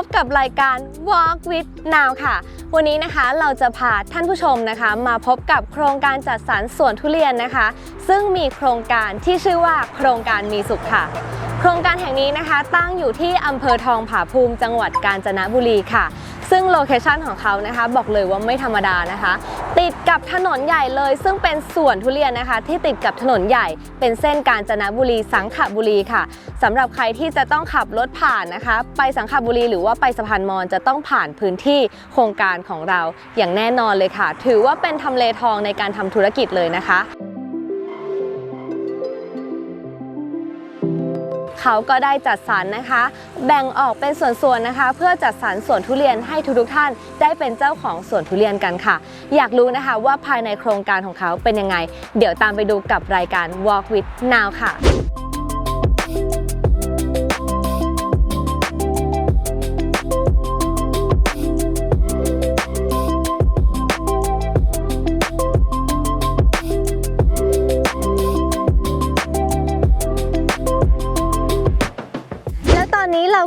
บกับรายการ Walk with Now ค่ะ วันนี้นะคะเราจะพาท่านผู้ชมนะคะ มาพบกับโครงการจัดสรรสวนทุเรียนนะคะ ซึ่งมีโครงการที่ชื่อว่าโครงการมีสุขค่ะ โครงการแห่งนี้นะคะ ตั้งอยู่ที่อำเภอทองผาภูมิจังหวัดกาญจนบุรีค่ะ ซึ่งโลเคชันของเขานะคะบอกเลยว่าไม่ธรรมดานะคะ ติดกับถนนใหญ่เลย ซึ่งเป็นสวนทุเรียนนะคะ ที่ติดกับถนนใหญ่เป็นเส้นกาญจนบุรีสังขบุรีค่ะสำหรับใครที่จะต้องขับรถผ่านนะคะ ไปสังขบุรีหรือว่าไปสะพานมอญจะต้องผ่านพื้นที่โครงการของเราอย่างแน่นอนเลยค่ะ ถือว่าเป็นทำเลทองในการทำธุรกิจเลยนะคะ เขาก็ได้จัดสรรนะคะ แบ่งออกเป็นส่วนๆนะคะ เพื่อจัดสรรสวนทุเรียนให้ทุกๆท่าน ได้เป็นเจ้าของสวนทุเรียนกันค่ะ อยากรู้นะคะว่าภายในโครงการของเขาเป็นยังไง เดี๋ยวตามไปดูกับรายการ Walk with Now ค่ะและ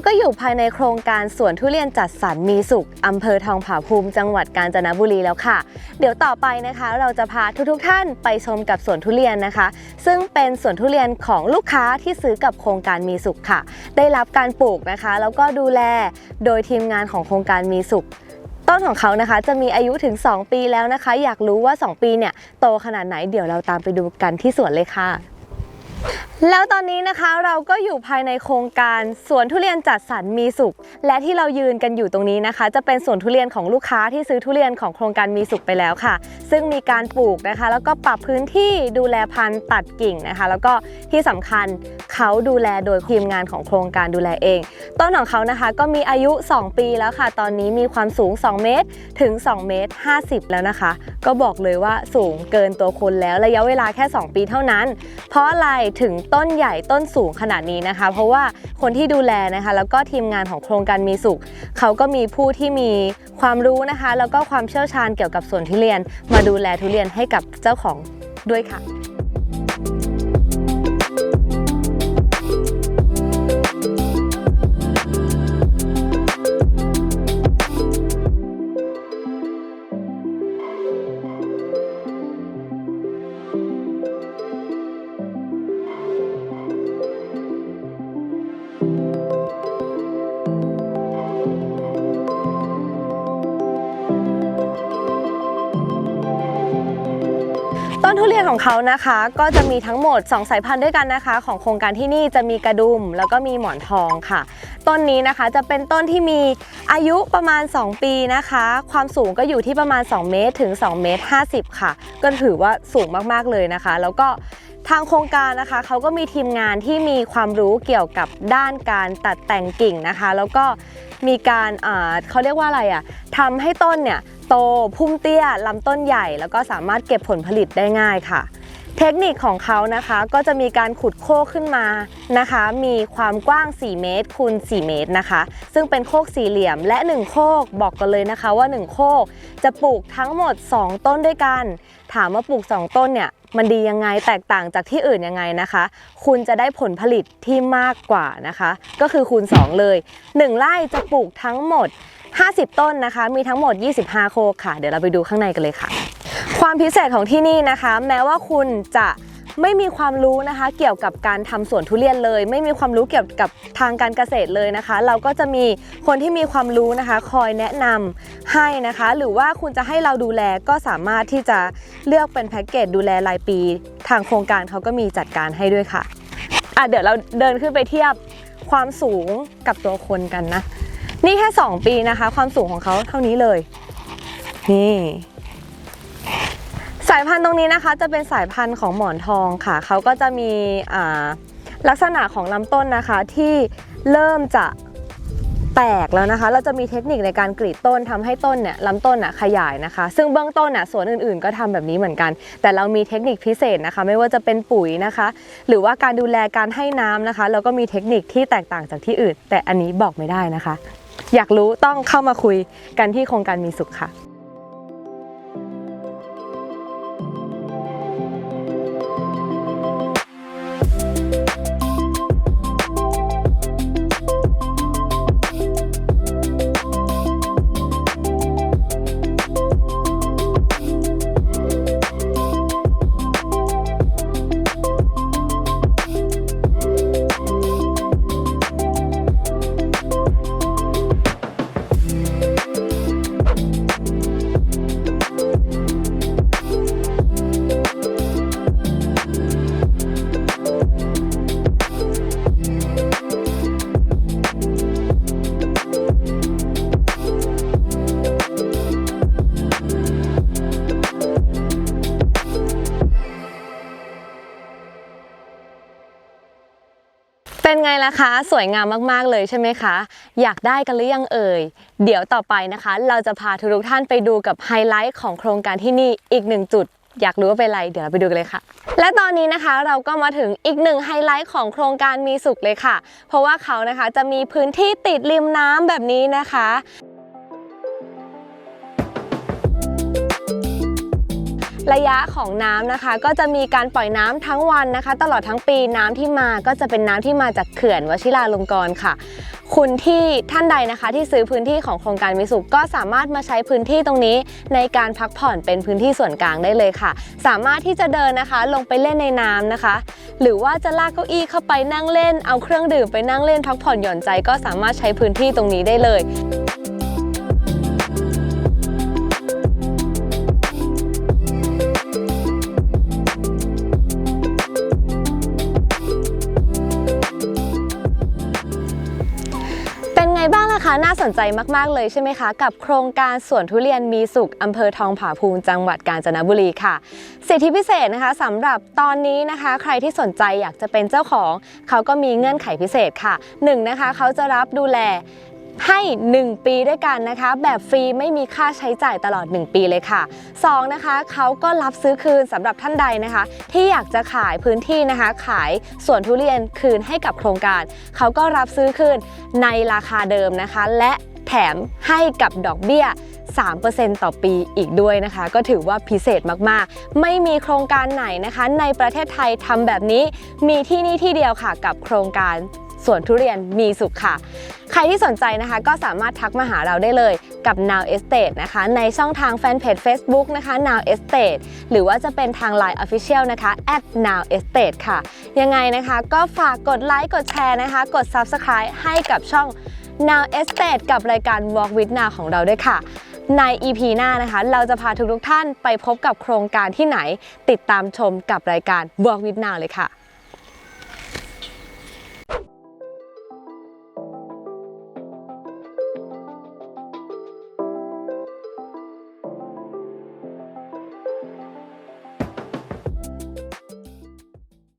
ก็อยู่ภายในโครงการสวนทุเรียนจัดสรรมีสุขอำเภอทองผาภูมิจังหวัดกาญจนบุรีแล้วค่ะ เดี๋ยวต่อไปนะคะ เราจะพาทุกๆท่านไปชมกับสวนทุเรียนนะคะ ซึ่งเป็นสวนทุเรียนของลูกค้าที่ซื้อกับโครงการมีสุขค่ะ ได้รับการปลูกนะคะ แล้วก็ดูแลโดยทีมงานของโครงการมีสุขต้นของเขานะคะจะมีอายุถึง 2 ปีแล้วนะคะ อยากรู้ว่า 2 ปีเนี่ยโตขนาดไหนเดี๋ยวเราตามไปดูกันที่สวนเลยค่ะ แล้วตอนนี้นะคะเราก็อยู่ภายในโครงการสวนทุเรียนจัดสรรมีสุข และที่เรายืนกันอยู่ตรงนี้นะคะ จะเป็นสวนทุเรียนของลูกค้าที่ซื้อทุเรียนของโครงการมีสุขไปแล้วค่ะ ซึ่งมีการปลูกนะคะ แล้วก็ปรับพื้นที่ดูแลพันธุ์ตัดกิ่งนะคะ แล้วก็ที่สำคัญเขาดูแลโดยทีมงานของโครงการดูแลเอง ต้นของเขานะคะก็มีอายุ 2 ปีแล้วค่ะ ตอนนี้มีความสูง 2 เมตรถึง 2 เมตร 50 แล้วนะคะ ก็บอกเลยว่าสูงเกินตัวคนแล้วระยะเวลาแค่ 2 ปีเท่านั้น เพราะอะไรถึงต้นใหญ่ต้นสูงขนาดนี้นะคะ เพราะว่าคนที่ดูแลนะคะ แล้วก็ทีมงานของโครงการมีสุข เขาก็มีผู้ที่มีความรู้นะคะ แล้วก็ความเชี่ยวชาญเกี่ยวกับสวนทุเรียน มาดูแลทุเรียนให้กับเจ้าของด้วยค่ะ ต้นทุเรียนของเขานะคะ ก็จะมีทั้งหมด 2 สายพันธุ์ด้วยกันนะคะ ของโครงการที่นี่จะมีกระดุมแล้วก็มีหมอนทองค่ะ ต้นนี้นะคะจะเป็นต้นที่มีอายุประมาณ 2 ปีนะคะ ความสูงก็อยู่ที่ประมาณ 2 เมตรถึง2เมตร50 ค่ะ ก็ถือว่าสูงมากๆเลยนะคะ แล้วก็ทางโครงการนะคะเขาก็มีทีมงานที่มีความรู้เกี่ยวกับด้านการตัดแต่งกิ่งนะคะ แล้วก็มีการเขาเรียกว่าอะไรอะทำให้ต้นเนี่ย โต พุ่มเตี้ยลำต้นใหญ่แล้วก็สามารถเก็บผลผลิตได้ง่ายค่ะ เทคนิคของเขานะคะก็จะมีการขุดโคกขึ้นมานะคะ มีความกว้าง 4 เมตรคูณ 4 เมตรนะคะ ซึ่งเป็นโคกสี่เหลี่ยมและ 1 โคกบอกกันเลยนะคะว่า 1 โคกจะปลูกทั้งหมด 2 ต้นด้วยกัน ถามว่าปลูก 2 ต้นเนี่ย มันดียังไงแตกต่างจากที่อื่นยังไงนะคะ คุณจะได้ผลผลิตที่มากกว่านะคะ ก็คือคูณ 2 เลย 1ไร่จะปลูกทั้งหมด 50 ต้นนะคะ มีทั้งหมด 25 โคกค่ะ เดี๋ยวเราไปดูข้างในกันเลยค่ะ ความพิเศษของที่นี่นะคะ แม้ว่าคุณจะ ไม่มีความรู้นะคะ เกี่ยวกับการทำสวนทุเรียนเลย ไม่มีความรู้เกี่ยวกับทางการเกษตรเลยนะคะ เราก็จะมีคนที่มีความรู้นะคะ คอยแนะนำให้นะคะ หรือว่าคุณจะให้เราดูแลก็สามารถที่จะเลือกเป็นแพ็กเกจดูแลรายปี ทางโครงการเขาก็มีจัดการให้ด้วยค่ะอะเดี๋ยวเราเดินขึ้นไปเทียบความสูงกับตัวคนกันนะ นี่แค่ 2 ปีนะคะ ความสูงของเขาเท่านี้เลย นี่ สายพันธุ์ตรงนี้นะคะจะเป็นสายพันธุ์ของหมอนทองค่ะ เขาก็จะมีลักษณะของลำต้นนะคะที่เริ่มจะแตกแล้วนะคะ เราจะมีเทคนิคในการกรีดต้นทำให้ต้นเนี่ยลำต้นน่ะขยายนะคะ ซึ่งเบื้องต้นน่ะสวนอื่นๆ ก็ทำแบบนี้เหมือนกัน แต่เรามีเทคนิคพิเศษนะคะ ไม่ว่าจะเป็นปุ๋ยนะคะ หรือว่าการดูแลการให้น้ำนะคะ เราก็มีเทคนิคที่แตกต่างจากที่อื่น แต่อันนี้บอกไม่ได้นะคะ อยากรู้ต้องเข้ามาคุยกันที่โครงการมีสุขค่ะ ไงล่ะคะ สวยงามมากๆเลยใช่ไหมคะ อยากได้กันหรือยังเอ่ย เดี๋ยวต่อไปนะคะ เราจะพาทุกท่านไปดูกับไฮไลท์ของโครงการที่นี่อีกหนึ่งจุดอยากรู้ว่าเป็นอะไร เดี๋ยวเราไปดูกันเลยค่ะ และตอนนี้นะคะเราก็มาถึงอีกหนึ่งไฮไลท์ของโครงการมีสุขเลยค่ะ เพราะว่าเขานะคะจะมีพื้นที่ติดริมน้ำแบบนี้นะคะ ระยะของน้ำนะคะ ก็จะมีการปล่อยน้ำทั้งวันนะคะ ตลอดทั้งปีน้ำที่มาก็จะเป็นน้ำที่มาจากเขื่อนวชิราลงกรณ์ค่ะ คุณที่ท่านใดนะคะ ที่ซื้อพื้นที่ของโครงการมิสุก็สามารถมาใช้พื้นที่ตรงนี้ ในการพักผ่อนเป็นพื้นที่ส่วนกลางได้เลยค่ะ สามารถที่จะเดินนะคะ ลงไปเล่นในน้ำนะคะ หรือว่าจะลากเก้าอี้เข้าไปนั่งเล่น เอาเครื่องดื่มไปนั่งเล่นพักผ่อนหย่อนใจ ก็สามารถใช้พื้นที่ตรงนี้ได้เลย สนใจมาก ๆ เลยใช่ไหมคะ กับโครงการสวนทุเรียนมีสุขอำเภอทองผาภูมิจังหวัดกาญจนบุรีค่ะ สิทธิพิเศษนะคะสำหรับตอนนี้นะคะ ใครที่สนใจอยากจะเป็นเจ้าของ เขาก็มีเงื่อนไขพิเศษค่ะ 1. นะคะเขาจะรับดูแล ให้ 1 ปีด้วยกันนะคะ แบบฟรีไม่มีค่าใช้จ่ายตลอด 1 ปีเลยค่ะ 2. นะคะเขาก็รับซื้อคืนสำหรับท่านใดนะคะ ที่อยากจะขายพื้นที่นะคะ ขายสวนทุเรียนคืนให้กับโครงการ เขาก็รับซื้อคืนในราคาเดิมนะคะ และแถมให้กับดอกเบี้ย 3%ต่อปีอีกด้วยนะคะ ก็ถือว่าพิเศษมากๆ ไม่มีโครงการไหนนะคะ ในประเทศไทยทำแบบนี้ มีที่นี่ที่เดียวค่ะกับโครงการ วนทุเรียนมีสุขค่ะ ใครที่สนใจนะคะก็สามารถทักมาหาเราได้เลยกับ Now Estate นะคะ ในช่องทางแฟนเพจ Facebook นะคะ Now Estate หรือว่าจะเป็นทาง Line Official นะคะ at Now Estate ค่ะ ยังไงนะคะก็ฝากกดไลค์กดแชร์นะคะ กด Subscribe ให้กับช่อง Now Estate กับรายการ Walk with Now ของเราด้วยค่ะใน EP หน้านะคะ เราจะพาทุกๆท่านไปพบกับโครงการที่ไหน ติดตามชมกับรายการ Walk with Now เลยค่ะ